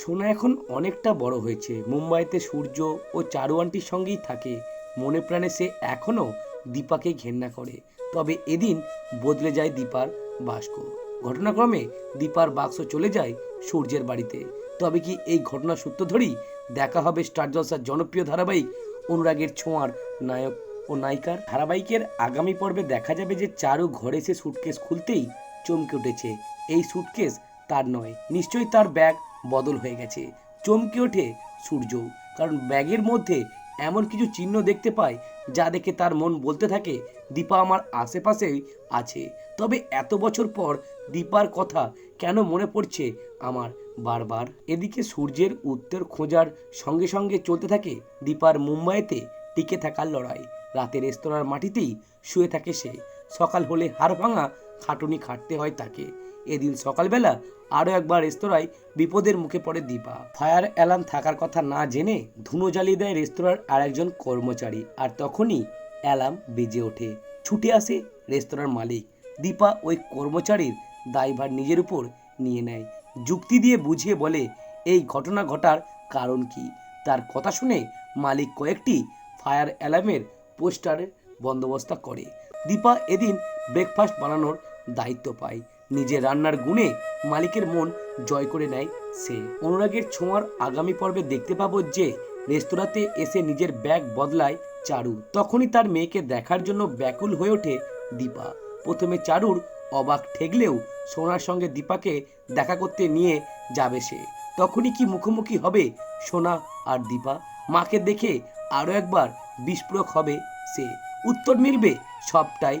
সোনা এখন অনেকটা বড় হয়েছে। মুম্বাইতে সূর্য ও চারু আন্টির সঙ্গেই থাকে। মনে প্রাণে সে এখনও দীপাকে ঘেন্না করে। তবে এদিন বদলে যায় দীপার বাস্ক ঘটনাক্রমে দীপার বাক্স চলে যায় সূর্যের বাড়িতে। তবে কি এই ঘটনা সূত্র ধরেই দেখা হবে স্টার জলসার জনপ্রিয় ধারাবাহিক অনুরাগের ছোঁয়ার নায়ক ও নায়িকার? ধারাবাহিকের আগামী পর্বে দেখা যাবে যে চারু ঘরে সে সুটকেস খুলতেই চমকে উঠেছে। এই সুটকেস তার নয়। নিশ্চয়ই তার ব্যাগ বদল হয়ে গেছে। চমকে ওঠে সূর্য। কারণ ব্যাগের মধ্যে এমন কিছু চিহ্ন দেখতে পায়, যা দেখে তার মন বলতে থাকে, দীপা আমার আশেপাশেই আছে। তবে এত বছর পর দীপার কথা কেন মনে পড়ছে আমার বারবার? এদিকে সূর্যের উত্তর খোঁজার সঙ্গে সঙ্গে চলতে থাকে দীপার মুম্বাইতে টিকে থাকার লড়াই। রাতে রেস্তোরাঁর মাটিতেই শুয়ে থাকে সে। সকাল হলে হাড় ভাঙা খাটুনি খাটতে হয় তাকে। এদিন সকালবেলা আরও একবার রেস্তোরাঁয় বিপদের মুখে পড়ে দীপা। ফায়ার অ্যালার্ম থাকার কথা না জেনে ধুনো জ্বালিয়ে দেয় রেস্তোরাঁর আর একজন কর্মচারী আর তখনই অ্যালার্ম বেজে ওঠে। ছুটে আসে রেস্তোরাঁর মালিক। দীপা ওই কর্মচারীর দায়ভার নিজের উপর নিয়ে নেয়। যুক্তি দিয়ে বুঝিয়ে বলে, এই ঘটনা ঘটার কারণ কি? তার কথা শুনে মালিক কয়েকটি ফায়ার অ্যালার্মের পোস্টারের বন্দোবস্ত করে। দীপা এদিন ব্রেকফাস্ট বানানোর দায়িত্ব পায়। নিজের রান্নার গুণে মালিকের মন জয় করে নেয় সে। অনুরাগের ছোঁয়ার আগামী পর্বে দেখতে পাবো যে, রেস্তোরাঁতে এসে নিজের ব্যাগ বদলায় চারু। তখনই তার মেয়েকে দেখার জন্য ব্যাকুল হয়ে ওঠে দীপা। প্রথমে চারুর অবাক ঠেকলেও সোনার সঙ্গে দীপাকে দেখা করতে নিয়ে যাবে সে। তখনই কি মুখোমুখি হবে সোনা আর দীপা? মাকে দেখে আরও একবার বিস্ফোরক হবে সে। উত্তর মিলবে সবটাই